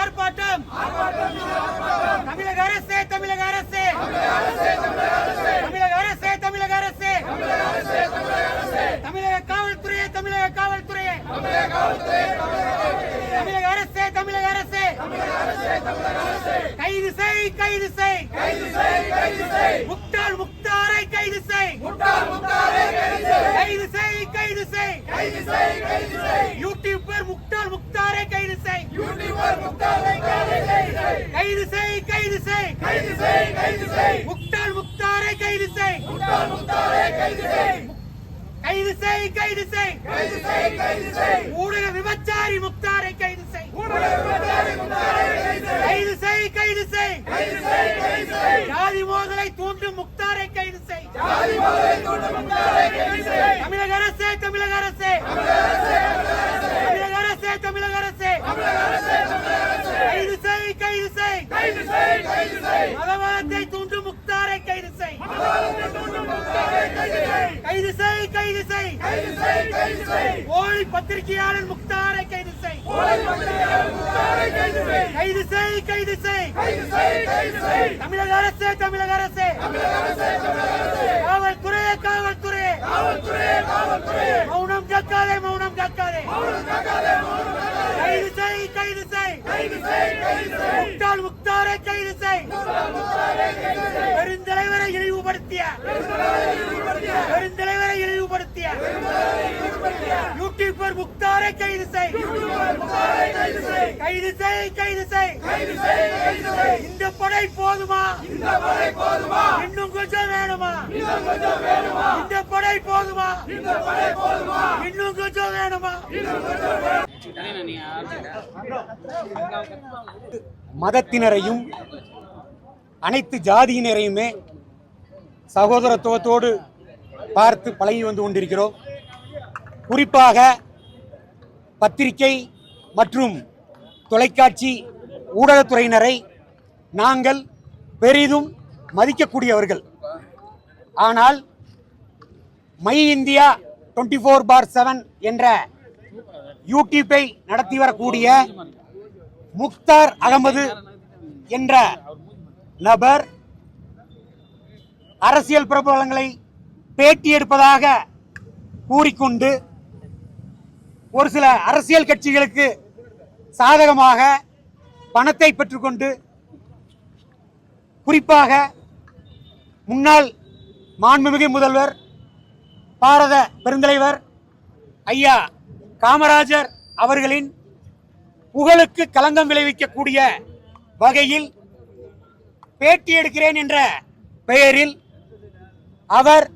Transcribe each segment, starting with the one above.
ஆர்ப்பாட்டம் தமிழக அரசே தமிழக அரசே தமிழக அரசே தமிழக அரசே தமிழக காவல்துறையே தமிழக காவல்துறையே தமிழக அரசே தமிழக அரசே. கைது செய் கைது செய். முக்தார் முக்தாரை கைது செய். கைது செய் கைது செய். யூடியூபர் முக்தார் முக்தாரை கைது செய். கைது செய் கைது செய். முக்தார் முக்தாரை கைது செய். கைது செய் கைது செய். ஊடக விபச்சாரி முக்தாரை கைது செய் கைது செய் கைது செய். ஜாதி மோதலை தூண்டும் முக்தாரை கைது செய். தமிழக அரசே தமிழக அரசே. தமிழக அரசே தமிழக அரசே. கைது செய் கைது செய். மதவாதத்தை தூண்டும் முக்தாரை கைது செய். கைது செய் கைது செய். போலி பத்திரிகையாளர் முக்தாரை கைது செய் கைது செய். தமிழக அரசே தமிழக அரசே. காவல்துறையே காவல்துறையே மௌனம் காக்காதே மௌனம் காக்காதே கைது செய் கைது செய். முக்தால் முக்தாரை கைது செய். பெருந்தலைவரை இழிவுபடுத்திய. பெருந்தலைவரை இழிவுபடுத்திய. யூடியூபர் முக்தாரை கைது செய் கைது செய். கைது செய் கைது செய். இந்த படை போதுமா? இந்த படை போதுமா இன்னும் கொஞ்சம் வேணுமா? இன்னும் கொஞ்சம் வேணுமா இந்த படை போதுமா? இந்த படை போதுமா இன்னும் கொஞ்சம் வேணுமா? இன்னும் கொஞ்சம் மதத்தினரையும் அனைத்து ஜாதியினரையுமே சகோதரத்துவத்தோடு பார்த்து பழகி வந்து கொண்டிருக்கிறோம். குறிப்பாக பத்திரிகை மற்றும் தொலைக்காட்சி ஊடகத்துறையினரை நாங்கள் பெரிதும் மதிக்கக்கூடியவர்கள். ஆனால் my India twenty four bar seven என்ற யூடியூப்பை நடத்தி வரக்கூடிய முக்தார் அகமது என்ற நபர் அரசியல் பிரபலங்களை பேட்டி எடுப்பதாக கூறிக்கொண்டு ஒரு சில அரசியல் கட்சிகளுக்கு சாதகமாக பணத்தை பெற்றுக்கொண்டு குறிப்பாக முன்னாள் மாண்புமிகு முதல்வர் பாரத பெருந்தலைவர் ஐயா காமராஜர் அவர்களின் புகழுக்கு களங்கம் விளைவிக்கக்கூடிய வகையில் பேட்டி எடுக்கிறேன் என்ற பெயரில் அவர்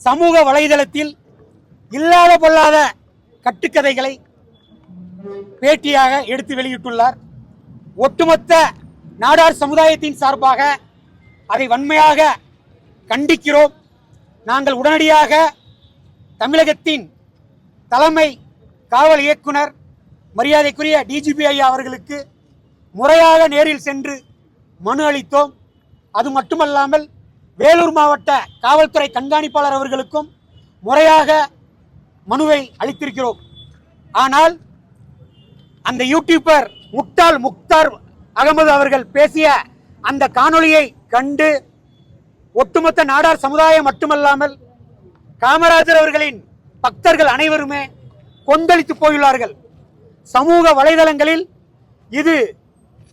சமூக வலைதளத்தில் இல்லாத பொல்லாத கட்டுக்கதைகளை பேட்டியாக எடுத்து வெளியிட்டுள்ளார். ஒட்டுமொத்த நாடார் சமுதாயத்தின் சார்பாக அதை வன்மையாக கண்டிக்கிறோம். நாங்கள் உடனடியாக தமிழகத்தின் தலைமை காவல் இயக்குனர் மரியாதைக்குரிய டிஜிபி ஐயா அவர்களுக்கு முறையாக நேரில் சென்று மனு அளித்தோம். அது மட்டுமல்லாமல் வேலூர் மாவட்ட காவல்துறை கண்காணிப்பாளர் அவர்களுக்கும் முறையாக மனுவை அளித்திருக்கிறோம். ஆனால் அந்த யூடியூபர் முக்தால் முக்தார் அகமது அவர்கள் பேசிய அந்த காணொளியை கண்டு ஒட்டுமொத்த நாடார் சமுதாயம் மட்டுமல்லாமல் காமராஜர் அவர்களின் பக்தர்கள் அனைவருமே கொந்தளித்து போயுள்ளார்கள். சமூக வலைதளங்களில் இது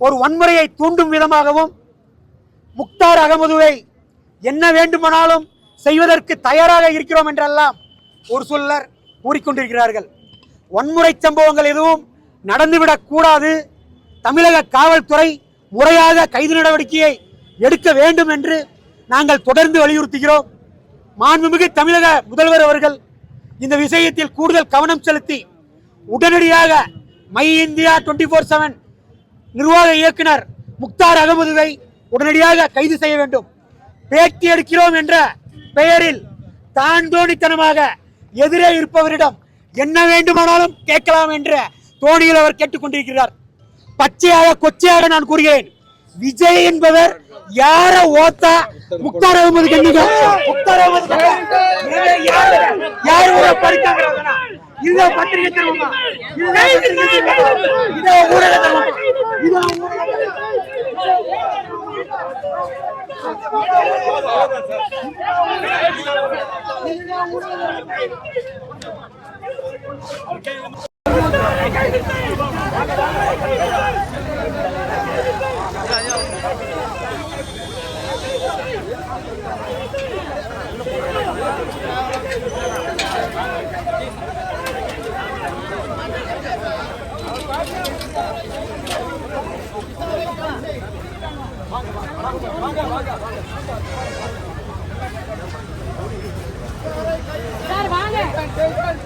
ஒரு வன்முறையை தூண்டும் விதமாகவும் முக்தார் அகமதுவை என்ன வேண்டுமானாலும் செய்வதற்கு தயாராக இருக்கிறோம் என்றெல்லாம் ஒரு சொல்லர் கூறிக்கொண்டிருக்கிறார்கள். வன்முறை சம்பவங்கள் எதுவும் நடந்துவிடக் கூடாது. தமிழக காவல்துறை முறையாக கைது நடவடிக்கையை எடுக்க வேண்டும் என்று நாங்கள் தொடர்ந்து வலியுறுத்துகிறோம். மாண்புமிகு தமிழக முதல்வர் அவர்கள் இந்த விஷயத்தில் கூடுதல் கவனம் செலுத்தி உடனடியாக my India twenty four seven நிர்வாக இயக்குனர் முக்தார் அகமதுவை உடனடியாக கைது செய்ய வேண்டும். பேட்டி எடுக்கிறோம் என்ற பெயரில் தான் தோணித்தனமாக எதிரே இருப்பவரிடம் என்ன வேண்டுமானாலும் கேட்கலாம் என்ற தோணியில் அவர் கேட்டுக்கொண்டிருக்கிறார். பச்சையாக கொச்சையாக நான் கூறுகிறேன். விஜய் என்பவர் யார ஓத்தா? முக்தார் அகமது கண்ணுங்க முக்தார் அகமது யார்? இதோ பத்திரிகை தெரியுமா சார் வாங்க வாங்க எல்லாரும் வாங்க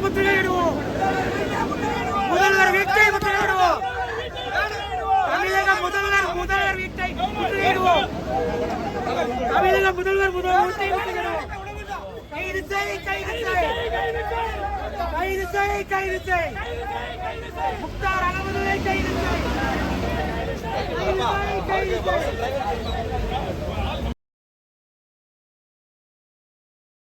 முதல்வர் முற்றுகையிடுவோம். முதல்வர் வீட்டை முற்றுகையிடுவோம். தமிழக முதல்வர் முதல்வர் வீட்டை முற்றுகையிடுவோம். தமிழக முதல்வர் முதல்வர் வீட்டை முற்றுகையிடுவோம். கைது செய் கைது செய். கைது செய் கைது செய். முக்தார் அகமதுவை கைது செய். கைது செய் கைது செய்.